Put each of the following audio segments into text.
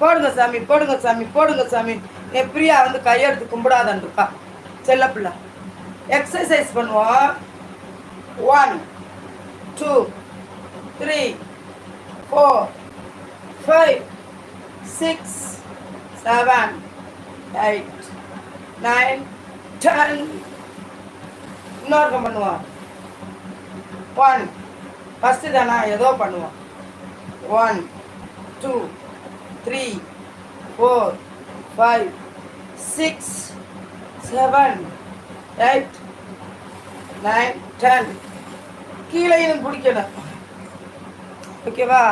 போடுங்க சாமி போடுங்க சாமி போடுங்க சாமி. என் பிரியா வந்து கையெடுத்து கும்பிடாதன்ருக்கா செல்ல பிள்ளை. எக்ஸசைஸ் பண்ணுவோம். One two three four five six seven eight nine ten இன்னொருக்கம் பண்ணுவோம். ஒன் ஃபஸ்ட்டு தானே? ஏதோ பண்ணுவோம். One two three four five six seven eight nine ten கீழே இது பிடிக்கணும். ஓகேவா?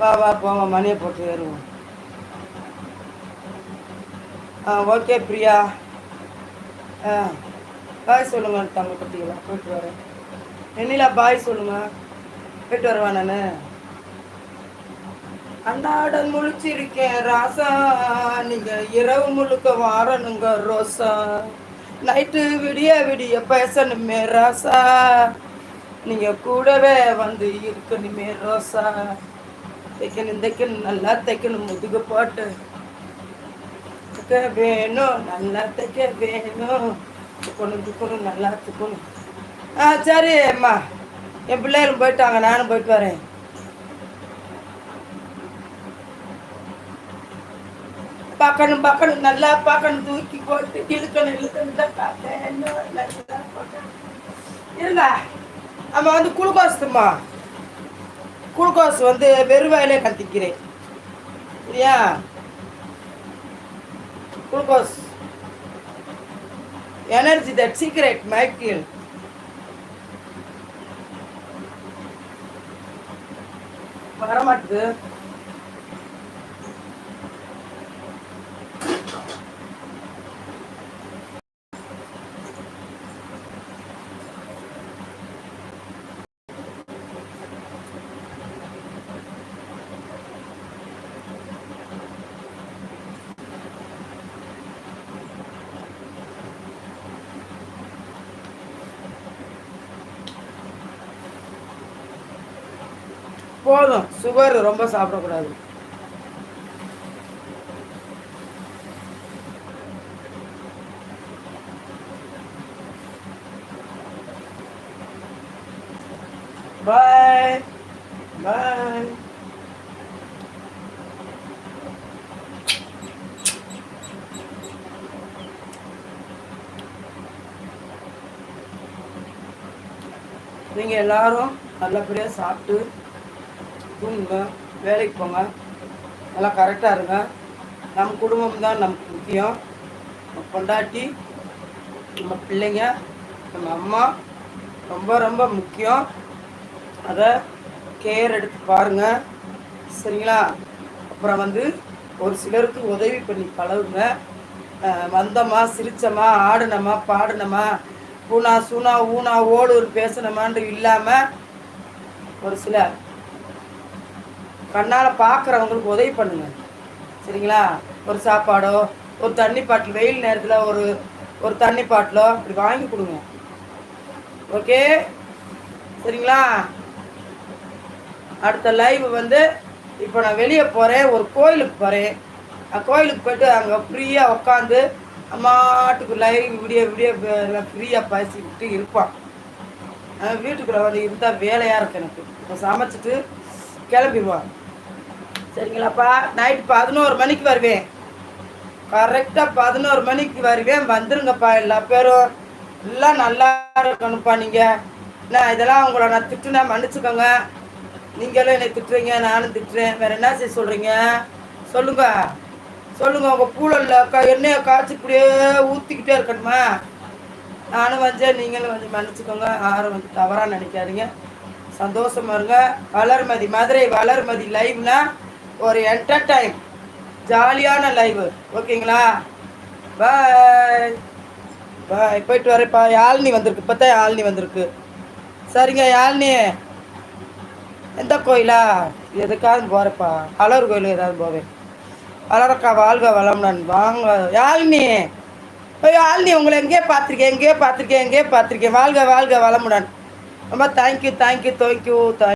வா வா போவோம் மணியை போட்டு ஏறுவோம். ஆ ஓகே பிரியா. ஆ பாய் சொல்லுங்க தங்க குட்டிகளா போயிட்டு வரேன். வெண்ணிலா பாய் சொல்லுங்கள் போயிட்டு வருவா நான். அண்டாடன் முழிச்சிருக்கேன் ராசா. நீங்க இரவு முழுக்க வாரணுங்க ரோசா. நைட்டு விடிய விடிய பேசணுமே ராசா. நீங்க கூடவே வந்து இருக்கணுமே ரோசா. தைக்கணும் தைக்கணும் நல்லா தைக்கணும் முதுகு போட்டு. தைக்க வேணும் நல்லா தைக்க வேணும். துக்கணும் துக்கணும் நல்லா துக்கணும். ஆ சரி அம்மா. என் பிள்ளைகளும் போயிட்டாங்க நானும் போயிட்டு வரேன். பார்க்கணும் பார்க்கணும் நல்லா பார்க்கணும் தூக்கி போட்டு இழுக்கணும் இழுக்கணும் தான் இருங்க ஆமாம் வந்து குளுக்கோஸ்மா குளுக்கோஸ் வந்து வெறும் வாயிலே கத்திக்கிறேன் சரியா? Glucose. Energy that secret Michael வரமாட்டுது. போதும். சுகர் ரொம்ப சாப்பிடக்கூடாது. பாய் பாய் நீங்கள் எல்லாரும் நல்லபடியாக சாப்பிட்டு தூங்குங்க வேலைக்கு போங்க. நல்லா கரெக்டாக இருங்க. நம்ம குடும்பம் தான் நமக்கு முக்கியம். நம்ம பொண்டாட்டி நம்ம பிள்ளைங்க நம்ம அம்மா ரொம்ப ரொம்ப முக்கியம். அதை கேர் எடுத்து பாருங்க. சரிங்களா? அப்புறம் வந்து ஒரு சிலருக்கு உதவி பண்ணி பழகுங்க. வந்தம்மா வந்தோமா சிரிச்சோமா ஆடுனோமா பாடுனோமா பூனா சூனா ஊனா ஓடு பேசணுமான்னு இல்லாமல் ஒரு சிலர் கண்ணால் பார்க்குறவங்களுக்கு உதவி பண்ணுங்க. சரிங்களா? ஒரு சாப்பாடோ ஒரு தண்ணி பாட்டில் வெயில் நேரத்தில் ஒரு ஒரு தண்ணி பாட்டிலோ இப்படி வாங்கி கொடுங்க. ஓகே? சரிங்களா? அடுத்த லைவ் வந்து இப்போ நான் வெளியே போகிறேன் ஒரு கோயிலுக்கு போகிறேன் கோயிலுக்கு போயிட்டு அங்கே ஃப்ரீயாக உக்காந்து அம்மாட்டுக்கு லைவ் விடிய விடிய ஃப்ரீயாக பேசிக்கிட்டு இருப்பான். வீட்டுக்குள்ளே வந்து இருந்தால் வேலையாக இருக்கு எனக்கு. இப்போ சமைச்சிட்டு கிளம்பிடுவான். சரிங்களாப்பா? நைட் பதினோரு மணிக்கு வருவேன். கரெக்டாக பதினோரு மணிக்கு வருவேன். வந்துருங்கப்பா எல்லா பேரும். எல்லாம் நல்லா இருக்கணும்ப்பா நீங்கள் நான் இதெல்லாம் உங்களை நான் திட்டுனா மன்னிச்சுக்கோங்க. நீங்களும் என்னை திட்டுறீங்க நானும் திட்டுறேன். வேறு என்ன செய்ய சொல்கிறீங்க சொல்லுங்க. சொல்லுங்கள் உங்கள் பூழல்ல க எண்ணெயை காய்ச்சி இப்படியே ஊற்றிக்கிட்டே இருக்கணுமா? நானும் வந்தேன் நீங்களும் வந்து மன்னிச்சுக்கோங்க. யாரும் வந்து தவறாக நினைக்காதீங்க. சந்தோஷமா இருங்க. வளர்மதி மதுரை வளர்மதி லைவ்னா ஒரு என்டர்டைன் ஜாலியான லைவு ஓகேங்களா பாய் பாய் போயிட்டு வரேன்ப்பா. யாழ்னி வந்திருக்கு. இப்போ தான் யாழ்னி வந்திருக்கு. சரிங்க யாழ்னி. எந்த கோயிலா? எதுக்காவது போகிறேப்பா அலர் கோயில் ஏதாவது போவேன். அலரக்கா வாழ்க வளம்னன் வாங்க. யாழ்னி. ஐயோ ஆழ்னி உங்களை எங்கேயோ பார்த்துருக்கேன். எங்கேயோ பார்த்துருக்கேன். எங்கேயோ பார்த்துருக்கேன். வாழ்க வாழ்க வளமுடன். ரொம்ப தேங்க்யூ தேங்க்யூ தேங்க்யூ தேங்க்